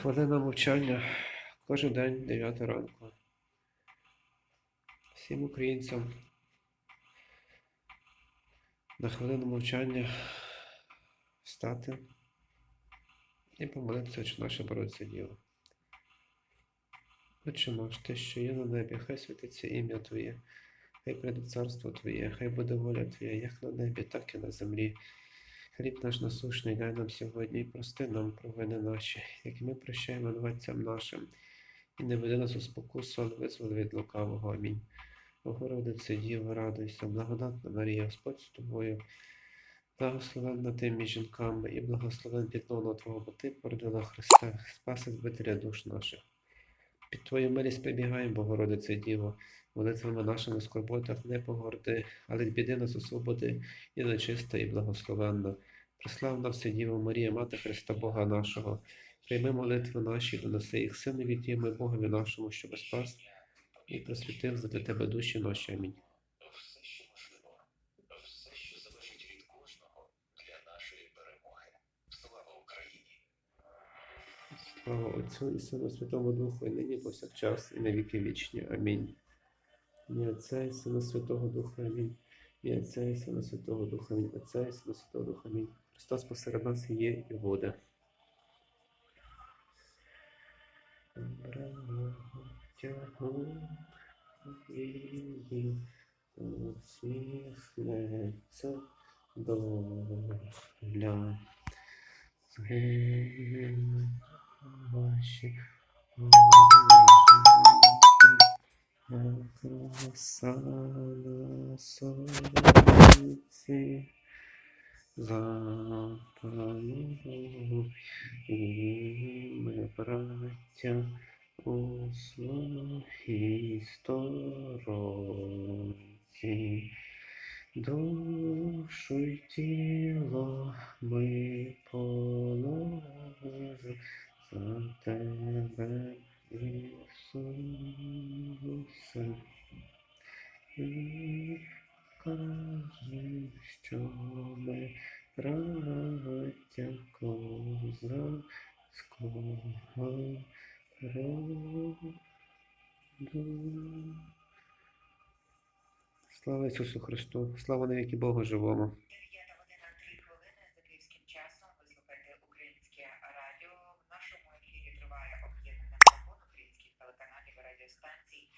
Хвилина мовчання кожен день 9 ранку. Всім українцям на хвилину мовчання встати і помолитися, чи наше боротьце діло. Отче наш, ти, що є на небі, хай святиться ім'я Твоє, хай прийде царство Твоє, хай буде воля Твоя, як на небі, так і на землі. Хліб наш насущний дай нам сьогодні і прости нам провини наші, як ми прощаємо винуватцям нашим, і не веди нас у спокусу, але визволи від лукавого. Амінь. Богородице, Діво, радуйся, благодатна Марія, Господь з тобою, благословенна ти між жінками, і благословен підлона Твого, бо ти породила Христа, спаси збителя душ наших. Під Твою милість прибігаємо, Богородице Діво, молитвами нашими скорботах не погорди, але біди нас освободи, і нечиста, і благословенна. Преславна все Діво Марія, Мати Христа Бога нашого, прийми молитви наші, доноси їх синові Тіми, Богові нашому, щоб спас і просвітив за Тебе душі наші. Амінь. все, що можливо, все, що залежить від кожного для нашої перемоги. Слава Україні! Слава Отцю і Сину Святому Духу, і нині повсякчас, і на віки вічні. Амінь. Ні Отця і Сина Святого Духа, Амінь. Ні Отця і Сина Святого Духа, Амінь. Отця і Сина Святого Духа, Амінь. Христос посеред нас є і буде. Усміхнеться доля. Згине ваші як роса на сонці. Запануємо і ми, браття, у своїй сторонці. Душу й тіло ми положимо за тебе, Ісусе. І кажи, що ми браття козацького роду. Слава Ісусу Христу, слава навіки Богу живому. expansive